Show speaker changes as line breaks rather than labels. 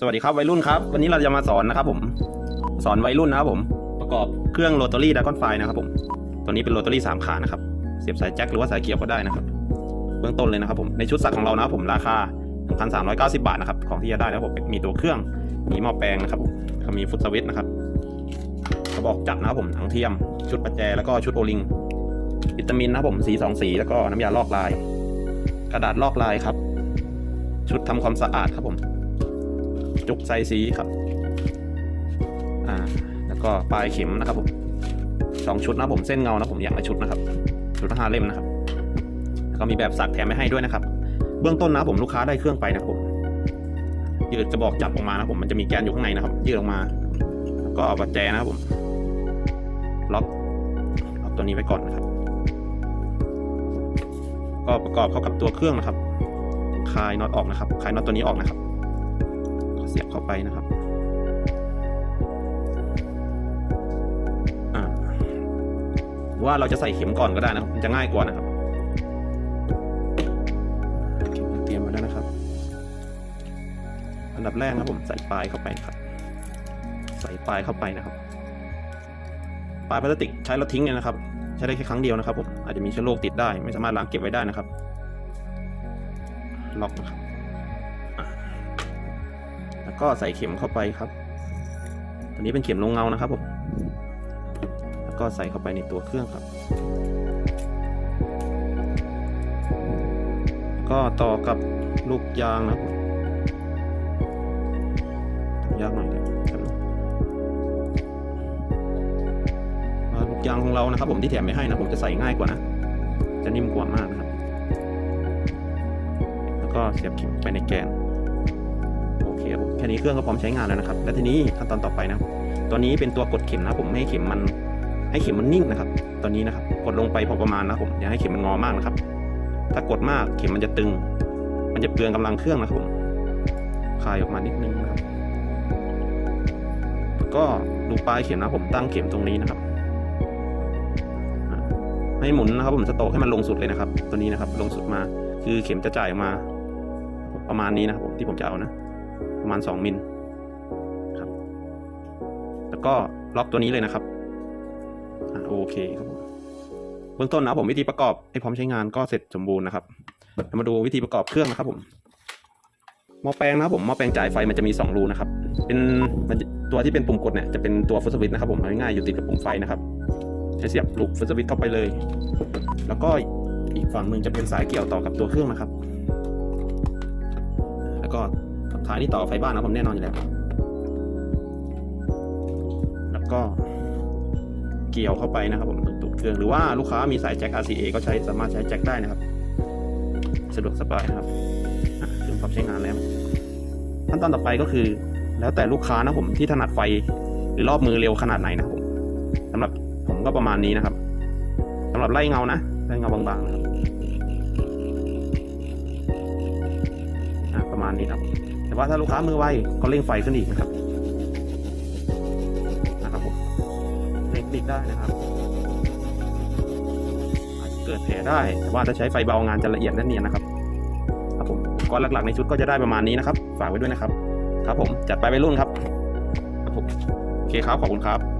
สวัสดีครับวัยรุ่นครับ วันนี้เราจะมาสอนนะครับผม สอนวัยรุ่นนะครับผม ประกอบเครื่องโรตารี่ดากอนไฟนะครับผม ตัวนี้เป็นโรตารี่สามขานะครับ เสียบสายแจ็คหรือว่าสายเกี่ยวก็ได้นะครับ เบื้องต้นเลยนะครับผม ในชุดสักของเรานะครับผมราคา 1,390 บาทนะครับ ของที่จะได้นะครับผม มีตัวเครื่อง มีหม้อแปลงนะครับผมมีฟุตสวิตช์นะครับกระบอกจับนะครับผมถังเทียม ชุดประแจ แล้วก็ชุดโอลิง วิตามินนะครับผม สีสองสี แล้วก็น้ำยาลอกลาย กระดาษลอกลายครับ ชุดทำความสะอาดครับผม จุกใส่สีครับ อ่า แล้วก็ปลายเข็มนะครับผมสองชุดนะผมเส้นเงานะผมอย่างละชุดนะครับ ชุดละห้าเล่มนะครับ แล้วก็มีแบบสักแถมไม่ให้ด้วยนะครับ เบื้องต้นนะผมลูกค้าได้เครื่องไปนะครับผมยืดกระบอกจับออกมานะผมมันจะมีแกนอยู่ข้างในนะครับ ยืดออกมา แล้วก็เอาปัจแจนะครับผมล็อกล็อกตัวนี้ไว้ก่อนนะครับ ก็ประกอบเข้ากับตัวเครื่องนะครับคลายน็อตออกนะครับคลายน็อตตัวนี้ออกนะครับ เสียบเข้าไปนะครับว่าเราจะใส่เข็มก่อนก็ได้นะครับมันจะง่ายกว่านะครับเข็มเตรียมมาแล้วนะครับ อันดับแรกนะผมใส่ปลายเข้าไปครับ ใส่ปลายเข้าไปนะครับ ปลายพลาสติกใช้แล้วทิ้งเนี่ยนะครับ ใช้ได้แค่ครั้งเดียวนะครับผมอาจจะมีเชื้อโรคติดได้ ไม่สามารถล้างเก็บไว้ได้นะครับล็อกนะครับ ก็ใส่เข็มเข้าไปครับ ตัวนี้เป็นเข็มลงเงานะครับผม แล้วก็ใส่เข้าไปในตัวเครื่องครับ ก็ต่อกับลูกยางนะครับยากหน่อยเดียวครับลูกยางของเรานะครับ ผมที่แถมไม่ให้นะผมจะใส่ง่ายกว่านะ จะนิ่มกว่ามากนะครับ แล้วก็เสียบเข็มไปในแกน ค่นี้เครื่องก็พร้อมใช้งานแล้วนะครับ และทีนี้ขั้นตอนต่อไปนะตัวนี้เป็นตัวกดเข็มนะผมให้เข็มมันให้เข็มมันนิ่งนะครับ ตอนนี้นะครับกดลงไปพอประมาณนะผมอย่าให้เข็มมันงอมากนะครับ ถ้ากดมากเข็มมันจะตึง มันจะเปลืองกำลังเครื่องนะครับผมคลายออกมานิดนึงนะครับ ก็ดูปลายเข็มนะผมตั้งเข็มตรงนี้นะครับให้หมุนนะครับผมสโตกให้มันลงสุดเลยนะครับ ตัวนี้นะครับ ลงสุดมา คือเข็มจะจ่ายออกมา ประมาณนี้นะครับผมที่ผมจะเอานะ ประมาณ 2 มิลครับ แล้วก็ล็อกตัวนี้เลยนะครับอะโอเคครับผมเบื้องต้นนะผมวิธีประกอบให้พร้อมใช้งานก็เสร็จสมบูรณ์นะครับมาดูวิธีประกอบเครื่องนะครับผมหม้อแปลงนะครับผมหม้อแปลงจ่ายไฟมันจะมี 2 รูนะครับ เป็นตัวที่เป็นปุ่มกดเนี่ยจะเป็นตัวฟุตสวิตช์นะครับผมง่ายๆอยู่ติดกับปุ่มไฟนะครับใช้เสียบลูกฟุตสวิตช์เข้าไปเลย แล้วก็อีกฝั่งหนึ่งจะเป็นสายเกี่ยวต่อกับตัวเครื่องนะครับ แล้วก็ ท้ายนี่ต่อไฟบ้านนะผมแน่นอนอยู่แล้ว แล้วก็เกี่ยวเข้าไปนะครับผมตุดเครื่องหรือว่าลูกค้ามีสายแจ็ค RCA ก็ใช้สามารถใช้แจ็คได้นะครับ สะดวกสบายนะครับเรื่องพร้อมใช้งานแล้วขั้นตอนต่อไปก็คือ แล้วแต่ลูกค้านะผมที่ถนัดไฟหรือรอบมือเร็วขนาดไหนนะครับผมสำหรับผมก็ประมาณนี้นะครับสำหรับไล่เงานะไล่เงาบางๆนะครับประมาณนี้ครับ แต่ว่าถ้าลูกค้ามือไวก็เร่งไฟขึ้นอีกนะครับนะครับผมเร่งติดได้นะครับอาจจะเกิดแผลได้แต่ว่าถ้าใช้ไฟเบางานจะละเอียดและเนียนนะครับครับผมก้อนหลักๆในชุดก็จะได้ประมาณนี้นะครับ ฝากไว้ด้วยนะครับ ครับผมจัดไปไปรุ่นครับครับผมโอเคครับขอบคุณครับ